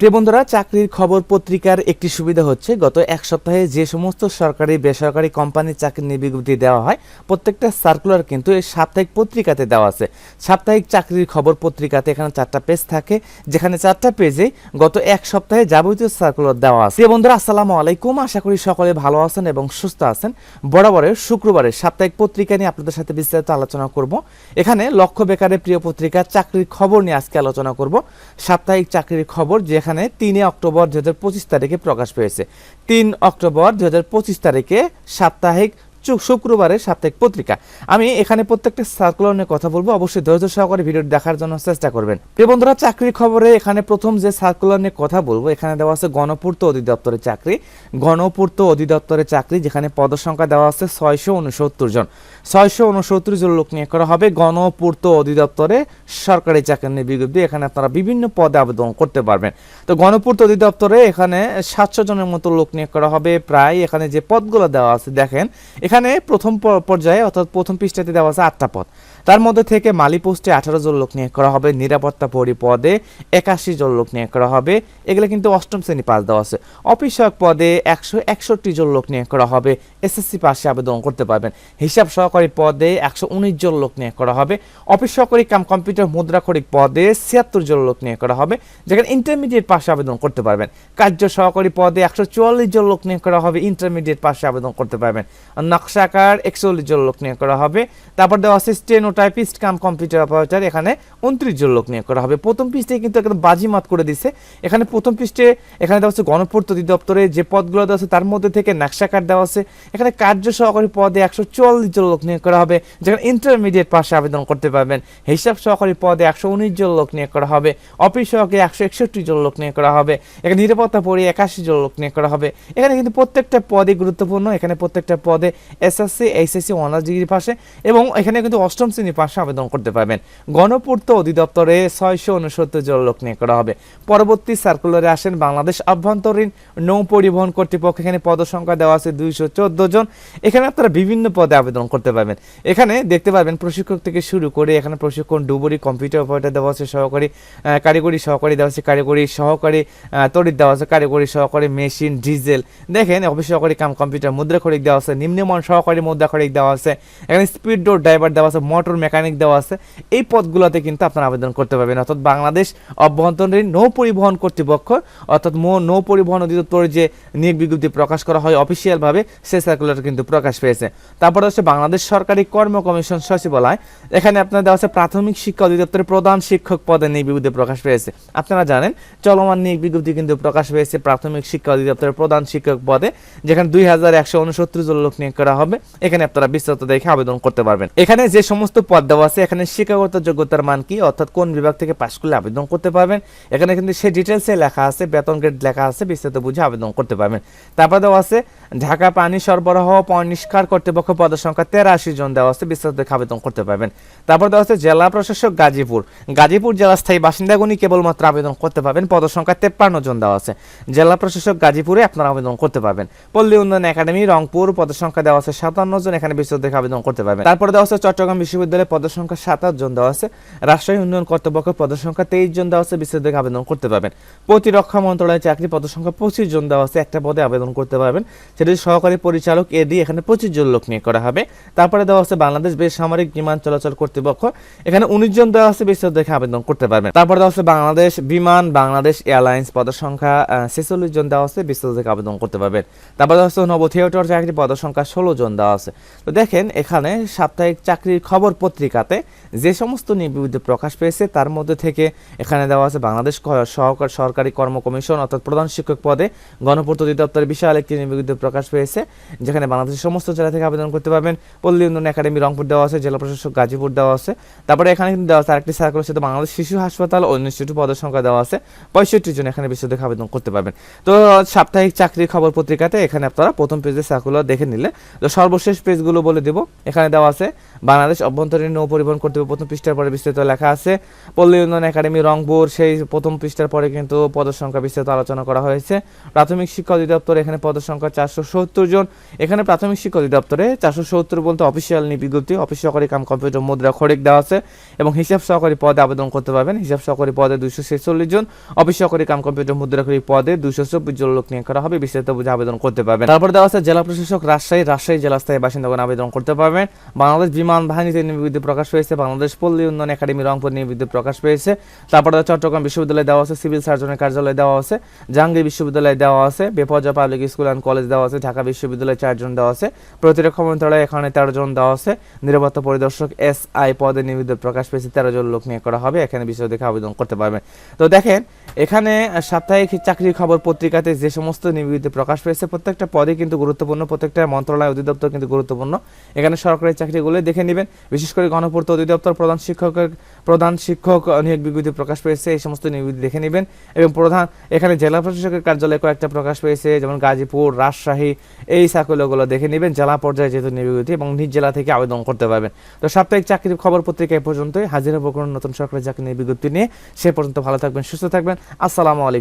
প্রিয় বন্ধুরা, চাকরির খবর পত্রিকার একটি সুবিধা হচ্ছে, গত এক সপ্তাহে যে সমস্ত সরকারি, বেসরকারি কোম্পানির চাকরির বিজ্ঞপ্তি দেওয়া হয়, প্রত্যেকটা সার্কুলার কিন্তু এই সাপ্তাহিক পত্রিকাতে দেওয়া আছে। সাপ্তাহিক চাকরির খবর পত্রিকাতে এখানে চারটা পেজ থাকে, যেখানে চারটা পেজে গত এক সপ্তাহে যাবতীয় সার্কুলার দেওয়া আছে। প্রিয় বন্ধুরা, আসসালামু আলাইকুম। আশা করি সকলে ভালো আছেন এবং সুস্থ আছেন। বরাবরের শুক্রবারে সাপ্তাহিক পত্রিকা নিয়ে আপনাদের সাথে বিস্তারিত আলোচনা করব। এখানে লক্ষ্য বেকারের প্রিয় পত্রিকা চাকরির খবর নিয়ে আজকে আলোচনা করব। সাপ্তাহিক চাকরির খবর যেখানে তিনে অক্টোবর দু হাজার পঁচিশ তারিখে প্রকাশ পেয়েছে। তিন অক্টোবর দু হাজার পঁচিশ তারিখে সাপ্তাহিক শুক্রবারের সাপ্তাহিক পত্রিকা। আমি এখানে প্রত্যেকটা সার্কুলার নিয়ে কথা বলব। অবশ্যই ধৈর্য সহকারে ভিডিও দেখার জন্য চেষ্টা করবেন। প্রিয় বন্ধুরা, চাকরির খবরে এখানে প্রথম যে সার্কুলার নিয়ে কথা বলব, এখানে দেওয়া আছে গণপূর্ত অধিদপ্তরের চাকরি। গণপূর্ত অধিদপ্তরের চাকরি, যেখানে পদসংখ্যা দেওয়া আছে ছয়শো উনসত্তর জন। ছয়শো উনসত্তর জন লোক নিয়ে করা হবে গণপূর্ত অধিদপ্তরে সরকারি চাকরি নিয়ে বিজ্ঞপ্তি। এখানে আপনারা বিভিন্ন পদে আবেদন করতে পারবেন। তো গণপূর্ত অধিদপ্তরে এখানে সাতশো জনের মতো লোক নিয়োগ করা হবে। প্রায় এখানে যে পদগুলো দেওয়া আছে, দেখেন, এখানে প্রথম পর্যায়ে অর্থাৎ প্রথম পৃষ্ঠাতে দেওয়া আছে আটটা পদ। তার মধ্যে থেকে মালি পোস্টে আঠারো জন লোক নিয়োগ করা হবে, নিরাপত্তা পরি পদে একাশি জন লোক নিয়োগ করা হবে। এগুলো কিন্তু অষ্টম শ্রেণি পাস দেওয়া আছে। অফিস সহায়ক পদে একশো একষট্টি জন লোক নিয়োগ করা হবে। এসএসসি পাশে আবেদন করতে পারবেন। হিসাব সহকারী পদে একশো উনিশ জন লোক নিয়োগ করা হবে। অফিস সহকারী কাম কম্পিউটার মুদ্রাক্ষরিক পদে ছিয়াত্তর জন লোক নিয়োগ করা হবে, যেখানে ইন্টারমিডিয়েট পাশে আবেদন করতে পারবেন। কার্য সহকারী পদে একশো চুয়াল্লিশ জন লোক নিয়োগ করা হবে, ইন্টারমিডিয়েট পাশে আবেদন করতে পারবেন। নকশাকার একচল্লিশ জন লোক নিয়োগ করা হবে। তারপর দেওয়া আছে স্টেনোটাইপিস্ট কাম কম্পিউটার অপারেটর, এখানে উনত্রিশ জন লোক নিয়োগ করা হবে। প্রথম পৃষ্ঠে কিন্তু একদম বাজিমাত করে দিছে। এখানে প্রথম পৃষ্ঠে এখানে দেওয়া আছে গণপূর্ত অধিদপ্তরে যে পদগুলো দেওয়া আছে তার মধ্যে থেকে নকশাকার দেওয়া আছে। এখানে কার্য সহকারী পদে একশো চুয়াল্লিশ জন লোক নিয়োগ করা হবে, যেখানে ইন্টারমিডিয়েট পাশে আবেদন করতে পারবেন। হিসাব সহকারী পদে একশো উনিশ জন লোক নিয়োগ করা হবে, অফিস সহকারী একশো একষট্টি জন লোক নিয়োগ করা হবে, এখানে নিরাপত্তা পরি একাশি জন লোক নিয়োগ করা হবে। এখানে কিন্তু প্রত্যেকটা পদে গুরুত্বপূর্ণ, এখানে প্রত্যেকটা পদে এসএসসি, এইচএসসি অনার্স ডিগ্রি পাশে এবং এখানে কিন্তু অষ্টম শ্রেণি পাশে আবেদন করতে পারবেন। গণপূর্ত অধিদপ্তরে ছয়শো উনসত্তর জন লোক নিয়োগ করা হবে। পরবর্তী সার্কুলারে আসেন বাংলাদেশ আভ্যন্তরীণ নৌ পরিবহন কর্তৃপক্ষ। এখানে পদসংখ্যা দেওয়া আছে দুইশো চোদ্দ জন। এখানে আপনারা বিভিন্ন পদে আবেদন করতে পারবেন। এখানে দেখতে পারবেন প্রশিক্ষক থেকে শুরু করে এখানে প্রশিক্ষণ, ডুবুরি কম্পিউটার অপারেটর দেওয়া আছে, সহকারী কারিগরি সহকারী দেওয়া আছে, কারিগরি সহকারী তড়িৎ দেওয়া আছে, কারিগরি সহকারী, মেশিন, ডিজেল। দেখেন, অফিস সহকারী কাম কম্পিউটার মুদ্রা খরিক দেওয়া আছে নিম্নমান সহকারী মুদ্রা খরিক দেওয়া আছে। এখানে স্পিড ডোর ড্রাইভার দেওয়া আছে মোটর মেকানিক দেওয়া আছে। এই পদগুলোতে কিন্তু আপনারা আবেদন করতে পারবেন। অর্থাৎ বাংলাদেশ অভ্যন্তরীণ নৌ পরিবহন কর্তৃপক্ষ, অর্থাৎ মো- নৌ পরিবহন অধিদপ্তরের যে নিয়োগ বিজ্ঞপ্তি প্রকাশ করা হয় অফিসিয়ালভাবে, সেই সার্কুলার কিন্তু প্রকাশ পেয়েছে। তারপরে হচ্ছে বাংলাদেশ সরকারি কর্ম কমিশন সচিবালয়। এখানে আপনার দেওয়া আছে প্রাথমিক শিক্ষা অধিদপ্তরের প্রধান শিক্ষক পদে নিয়োগ বিজ্ঞপ্তি প্রকাশ পেয়েছে। আপনারা জানেন, চলমান নিয়োগ বিজ্ঞপ্তি কিন্তু প্রকাশ পেয়েছে প্রাথমিক শিক্ষা অধিদপ্তরের প্রধান শিক্ষক পদে, যেখানে দুই হাজার একশো উনসত্তর জন লোক নিয়োগ করা হবে, এখানে আপনারা বিস্তারিত দেখে আবেদন করতে পারবেন। এখানে যে সমস্ত পদ দেওয়া আছে, এখানে শিক্ষাগত যোগ্যতার মান কি, অর্থাৎ কোন বিভাগ থেকে পাশ করলে আবেদন করতে পারবেন। এখানে কিন্তু সে ডিটেলসে লেখা আছে, বেতন গ্রেড লেখা আছে, বিস্তারিত বুঝে আবেদন করতে পারবেন। তারপর দেওয়া আছে, ঢাকা পানি সরবরাহ পরিষ্কার কর্তৃপক্ষ পদের সংখ্যা তেরাশি জন দেওয়া আছে, বিস্তারিত দেখে আবেদন করতে পারবেন। তারপর দেওয়া আছে, জেলা প্রশাসক গাজীপুর। গাজীপুর জেলা স্থায়ী বাসিন্দাগুনি কেবলমাত্র আবেদন করতে পারবেন পদের সংখ্যা তেপ্পান্ন জন দেওয়া আছে। জেলা প্রশাসক গাজীপুরে আপনারা আবেদন করতে পারবেন। পল্লী উন্নয়ন একাডেমি, রংপুর পদের সংখ্যা দেওয়া আছে সাতান্ন জন এখানে বিস্তারিত দেখে আবেদন করতে পারবেন তারপরে দেওয়া আছে চট্টগ্রাম বিশ্ববিদ্যালয়ে পদের সংখ্যা সাতাশ জন দেওয়া আছে রাজশাহী উন্নয়ন কর্তৃপক্ষ পদের সংখ্যা তেইশ জন দেওয়া আছে বিস্তারিত দেখে আবেদন করতে পারবেন প্রতিরক্ষা মন্ত্রণালয়ের চাকরি পদের সংখ্যা পঁচিশ জন দেওয়া আছে একটা পদে আবেদন করতে পারবেন সেটি সহকারী পরিচালক এডি এখানে পঁচিশ জন লোক নিয়ে করা হবে তারপরে দেওয়া আছে বাংলাদেশ বেসামরিক বিমান চলাচল কর্তৃপক্ষ এখানে উনিশ জন দেওয়া আছে বিস্তারিত দেখে আবেদন করতে পারবেন তারপরে দেওয়া আছে বাংলাদেশ বিমান বাংলাদেশ এয়ারলাইন্স পদের সংখ্যা ছেচল্লিশ জন দেওয়া আছে বিস্তারিত দেখে আবেদন করতে পারবেন তারপরে দেওয়া আছে নব থিয়েটার চাকরি পদের সংখ্যা ষোলো জন দেওয়া আছে। তো দেখেন, এখানে সাপ্তাহিক চাকরির খবর পত্রিকাতে যে সমস্ত নিবৃত্তি প্রকাশ পেয়েছে, তার মধ্যে থেকে এখানে দেওয়া আছে বাংলাদেশ সহকার সরকারি কর্ম কমিশন অর্থাৎ প্রধান শিক্ষক পদে গণপূর্ত অধিদপ্তরের বিশাল একটি নিবৃত্তি প্রকাশ পেয়েছে, যেখানে বাংলাদেশের সমস্ত জেলা থেকে আবেদন করতে পারবেন। পল্লী উন্নয়ন একাডেমি রংপুর দেওয়া আছে, জেলা প্রশাসক গাজীপুর দেওয়া আছে। তারপরে এখানে কিন্তু দেওয়া আছে আরেকটি সার্কুলার সাথে বাংলাদেশ শিশু হাসপাতাল ও ইনস্টিটিউট পদের সংখ্যা দেওয়া আছে। পঁয়ষট্টি জন এখানে বিশ্ব আবেদন করতে পারবেন। তো সাপ্তাহিক চাকরির খবর পত্রিকাতে এখানে আপনারা প্রথম পেজে সার্কুলার দেখে নিলে তো সর্বশেষ পেজগুলো বলে দেব। এখানে দেওয়া আছে, বাংলাদেশ অভ্যন্তরীণ নৌ পরিবহন কর্তৃপক্ষ প্রথম পৃষ্ঠার পরে বিস্তারিত লেখা আছে। পল্লী উন্নয়ন একাডেমি রংপুর, সেই প্রথম পৃষ্ঠার পরে কিন্তু পদের সংখ্যা বিস্তারিত আলোচনা করা হয়েছে। প্রাথমিক শিক্ষা অধিদপ্তর এখানে পদের সংখ্যা চারশো সত্তর জন। এখানে প্রাথমিক শিক্ষা অধিদপ্তরে চারশো সত্তর বলতে অফিসিয়াল বিজ্ঞপ্তি অফিস সহকারী কাম কম্পিউটার মুদ্রা খড়িক দেওয়া আছে এবং হিসাব সহকারী পদে আবেদন করতে পারবেন। হিসাব সহকারী পদে দুইশো ছেচল্লিশ জন, অফিস সহকারী কাম কম্পিউটার মুদ্রাখড়ি পদে দুইশো চব্বিশ জন লোক নিয়োগ করা হবে। বিস্তারিত বুঝে আবেদন করতে পারবেন। তারপর দেওয়া আছে, জেলা প্রশাসক রাজশাহী রাজশাহী জেলা স্থায়ী বাসিন্দাগণ আবেদন করতে পারবেন। বাংলাদেশ বিমান বাহিনীতে নিয়োগ প্রকাশ পেয়েছে, বাংলাদেশ পল্লী উন্নয়ন একাডেমি রংপুর নিয়োগ প্রকাশ পেয়েছে। তারপরে চট্টগ্রাম বিশ্ববিদ্যালয়ে দেওয়া আছে, সিভিল সার্জনের কার্যালয়ে দেওয়া আছে, জাহাঙ্গীর বিশ্ববিদ্যালয়ে দেওয়া আছে, বেপর্যা পাবলিক স্কুল অ্যান্ড কলেজ দেওয়া আছে, ঢাকা বিশ্ববিদ্যালয়ে চারজন দেওয়া আছে, প্রতিরক্ষা মন্ত্রণালয়ে এখানে তেরো জন দেওয়া আছে, নিরাপত্তা পরিদর্শক এস আই পদে নিয়োগ প্রকাশ পেয়েছে তেরো জন লোক নিয়োগ করা হবে, এখানে বিষয় দেখে আবেদন করতে পারবেন। তো দেখেন, এখানে সাপ্তাহিক চাকরির খবর পত্রিকাতে যে সমস্ত নিয়োগিত প্রকাশ পেয়েছে, প্রত্যেকটা পদে কিন্তু গুরুত্বপূর্ণ, প্রত্যেকটা মন্ত্রণালয় অধিদপ্তর কিন্তু গুরুত্বপূর্ণ। এখানে সরকারি চাকরিগুলো দেখে নেবেন। বিশেষ করে গণপূর্ত অধিদপ্তর প্রধান শিক্ষকের প্রধান শিক্ষক নিয়োগ বিজ্ঞপ্তি প্রকাশ পেয়েছে, এই সমস্ত নিয়োগ দেখে নেবেন। এবং প্রধান এখানে জেলা প্রশাসকের কার্যালয়ে কয়েকটা প্রকাশ পেয়েছে, যেমন গাজীপুর, রাজশাহী, এই সার্কুলগুলো দেখে নেবেন। জেলা পর্যায়ে যেহেতু নিয়োগ এবং নিজ জেলা থেকে আবেদন করতে পারবেন। তো সাপ্তাহিক চাকরির খবর পত্রিকা এ পর্যন্তই। হাজিরা বকুন নতুন সরকারি চাকরি নিয়ে বিজ্ঞপ্তি নিয়ে। সে পর্যন্ত ভালো থাকবেন, সুস্থ থাকবেন। আসসালামু আলাইকুম।